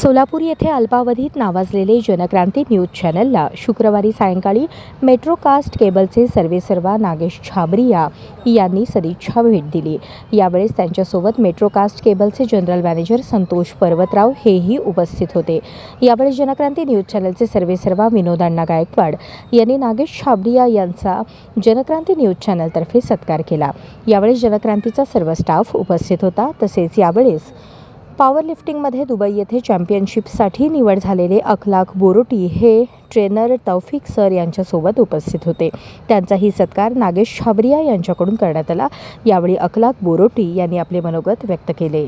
सोलापूर येथे अल्पावधीत नावाजलेले जनक्रांती न्यूज चॅनलला शुक्रवारी सायंकाळी मेट्रोकास्ट केबलचे सर्वेसर्वा नागेश छाबरिया यांनी सदिच्छा भेट दिली. यावेळेस त्यांच्यासोबत मेट्रोकास्ट केबलचे जनरल मॅनेजर संतोष पर्वतराव हेही उपस्थित होते. यावेळेस जनक्रांती न्यूज चॅनलचे सर्वेसर्वा विनोदांना गायकवाड यांनी नागेश छाबरिया यांचा जनक्रांती न्यूज चॅनलतर्फे सत्कार केला. यावेळेस जनक्रांतीचा सर्व स्टाफ उपस्थित होता. तसेच यावेळेस पॉवर लिफ्टिंगमध्ये दुबई येथे चॅम्पियनशिपसाठी निवड झालेले अखलाक बोरोटी हे ट्रेनर तौफिक सर यांच्यासोबत उपस्थित होते. त्यांचाही सत्कार नागेश छाबरिया यांच्याकडून करण्यात आला. यावेळी अखलाक बोरोटी यांनी आपले मनोगत व्यक्त केले.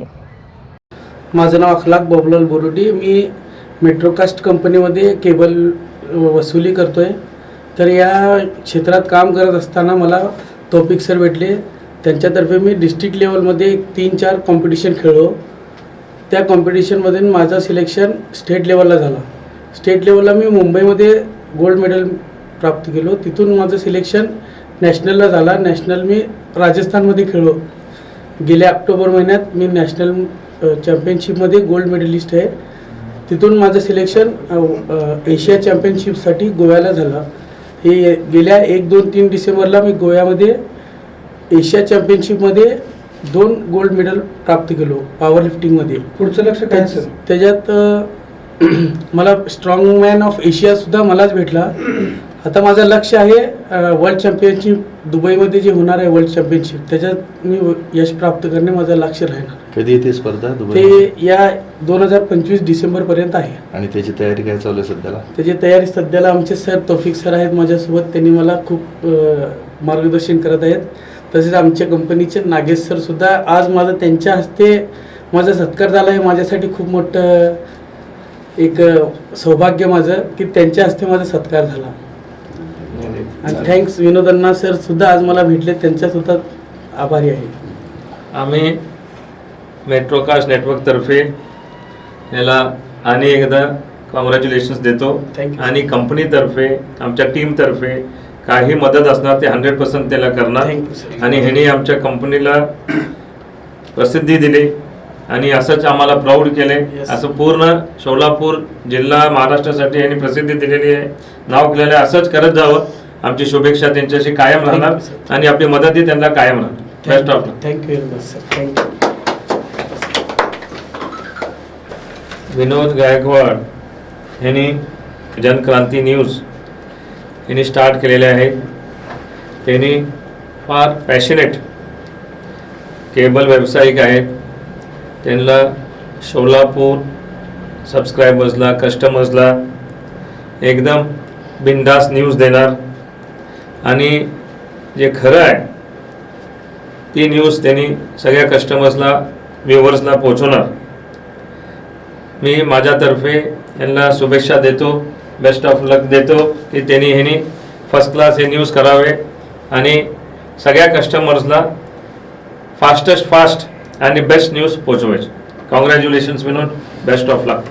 माझं नाव अखलाक बबलाल बोरोटी. मी मेट्रोकास्ट कंपनीमध्ये केबल वसुली करतो आहे तर या क्षेत्रात काम करत असताना मला तौफिक सर भेटले. त्यांच्यातर्फे मी डिस्ट्रिक्ट लेवलमध्ये तीन चार कॉम्पिटिशन खेळलो. त्या कॉम्पिटिशनमध्ये माझं सिलेक्शन स्टेट लेवलला झाला. स्टेट लेवलला मी मुंबईमध्ये गोल्ड मेडल प्राप्त केलो. तिथून माझं सिलेक्शन नॅशनलला झाला. नॅशनल मी राजस्थानमध्ये खेळलो. गेल्या ऑक्टोबर महिन्यात मी नॅशनल चॅम्पियनशिपमध्ये गोल्ड मेडलिस्ट आहे. तिथून माझं सिलेक्शन एशिया चॅम्पियनशिपसाठी गोव्याला झालं. हे गेल्या एक दोन तीन डिसेंबरला मी गोव्यामध्ये एशिया चॅम्पियनशिपमध्ये दोन गोल्ड मेडल प्राप्त केलो पॉवर लिफ्टिंगमध्ये पुढचं लक्ष काय असेल? त्याच्यात मला स्ट्रॉंग मॅन ऑफ एशियासुद्धा मलाच भेटला. आता माझं लक्ष आहे वर्ल्ड चॅम्पियनशिप दुबईमध्ये जे होणार आहे वर्ल्ड चॅम्पियनशिप त्याच्यात मी यश प्राप्त करणे माझं लक्ष राहणार. कधी येते स्पर्धा दुबई ते या दोन हजार पंचवीस डिसेंबरपर्यंत आहे. आणि त्याची तयारी काय चालू आहे सध्याला? त्याची तयारी सध्याला आमचे सर तौफिक सर आहेत माझ्यासोबत. त्यांनी मला खूप मार्गदर्शन करत आहेत. तसेच आमच्या कंपनीचे नागेश सर सुद्धा आज माझं त्यांच्या हस्ते माझा सत्कार झाला आहे. माझ्यासाठी खूप मोठं एक सौभाग्य माझं की त्यांच्या हस्ते माझा सत्कार झाला. आणि थँक्स विनोदांना सर सुद्धा आज मला भेटले. त्यांच्या सुद्धा आभारी आहे. आम्ही मेट्रोकास्ट नेटवर्कतर्फे याला आणि एकदा कॉंग्रॅच्युलेशन्स देतो. Thank you. आणि कंपनीतर्फे आमच्या टीमतर्फे काही मदत असणार ते हंड्रेड पर्सेंट त्याला करणार. आणि ह्याने आमच्या कंपनीला प्रसिद्धी दिली आणि असंच आम्हाला प्राऊड केले. असं पूर्ण सोलापूर जिल्हा महाराष्ट्रासाठी यांनी प्रसिद्धी दिलेली आहे. नाव केलेलं आहे असंच करत जावं. आमची शुभेच्छा त्यांच्याशी कायम राहणार. आणि आपली मदतही त्यांना कायम राहणार. Best of thank you very much sir thank you Vinod Gaikwad यांनी जनक्रांती न्यूज. यांनी स्टार्ट केलेले आहे. त्यांनी फार पॅशनेट केबल व्यावसायिक आहेत. त्यांना सोलापूर सबस्क्रायबर्सला कस्टमर्सला एकदम बिंदास न्यूज देणार. आणि जे खरं आहे ती न्यूज त्यांनी सगळ्या कस्टमर्सला व्ह्युअर्सला पोहोचवणार. मी माझ्यातर्फे यांना शुभेच्छा देतो. बेस्ट ऑफ लक देतो. की त्यांनी ह्यानी फर्स्ट क्लास हे न्यूज करावे. आणि सगळ्या कस्टमर्सला फास्टेस्ट फास्ट आणि best news पोचवायचे. Congratulations Vinod. Best of luck